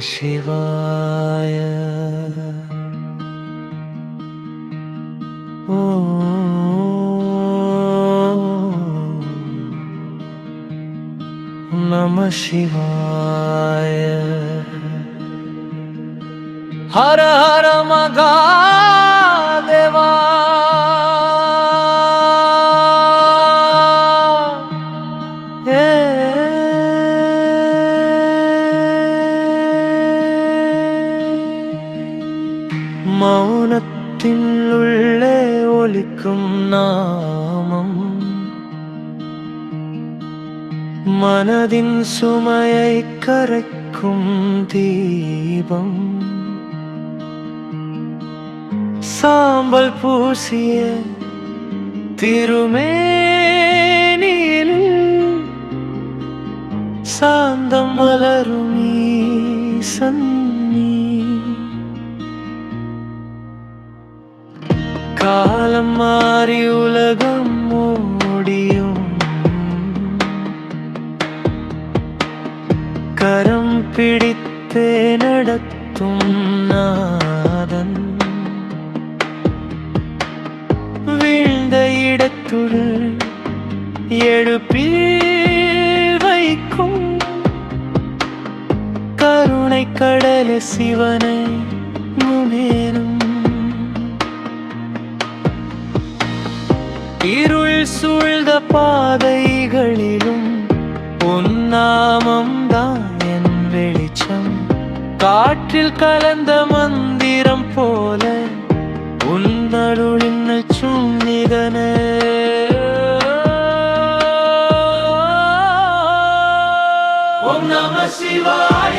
நம சிவாய ஓ நம சிவாய ஹர ஹர மௌனத்தின் உள்ளே ஒலிக்கும் நாமம். மனதின் சுமையை கரைக்கும் தீபம். சாம்பல் பூசிய திருமேனியில் சாந்தம் மலரும் சந்த காலம் மாறி உலகம் மூடியும் கரம் பிடித்தே நடத்தும் நாதன். வீழ்ந்த இடத்துள் எழுப்பி வைக்கும். கருணை கடல சிவனை முனே இருள் சூழ்ந்த பாதைகளிலும் உன்னாமம் தான் என் வெளிச்சம். காற்றில் கலந்த மந்திரம் போல உன்னருளின் சுன்னிதனே ஓம் நம சிவாய.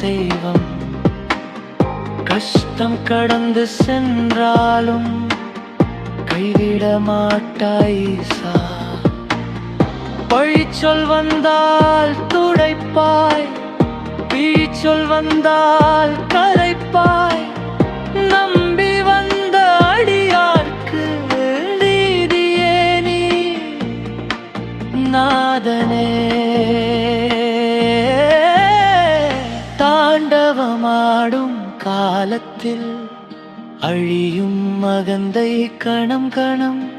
தெய்வம். கஷ்டம் கடந்து சென்றாலும் கைவிட மாட்டாய் ஈசா. பழிச்சொல் வந்தால் துடைப்பாய் பீச்சொல் வந்தால் கரைப்பாய். நம்பி வந்த அடியார்க்கு நீதியே நீ. நாதனே. காலத்தில் அழியும் மகந்தை கணம் கணம்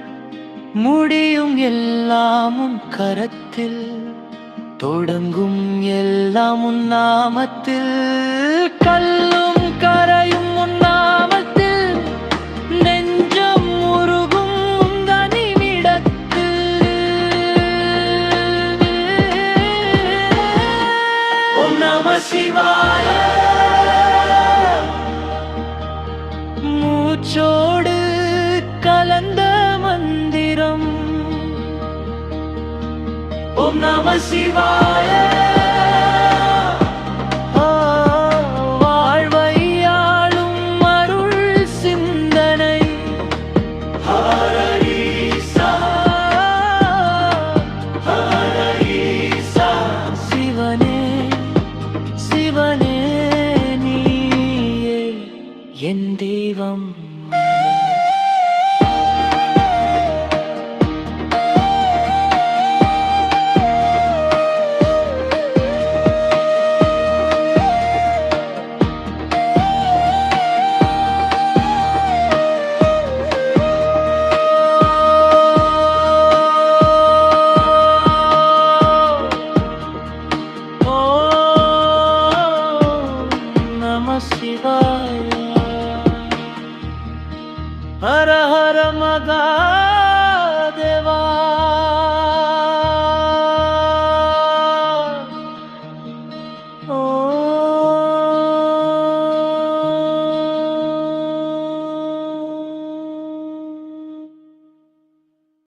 முடியும் எல்லாமும் கரத்தில் தொடங்கும் எல்லாம் உன் நாமத்தில். கல்லும் கரையும் உன்னாமத்தில் நெஞ்சம் உருகும் தனிவிடத்தில். நம சிவாய. மூச்சோடு கலந்த மந்திரம். ஓம் நம சிவாய. வாழ்வையாளும் அருள் சிந்தனை. சிவனே சிவனே நீயே என் தெய்வம். हर हर मगा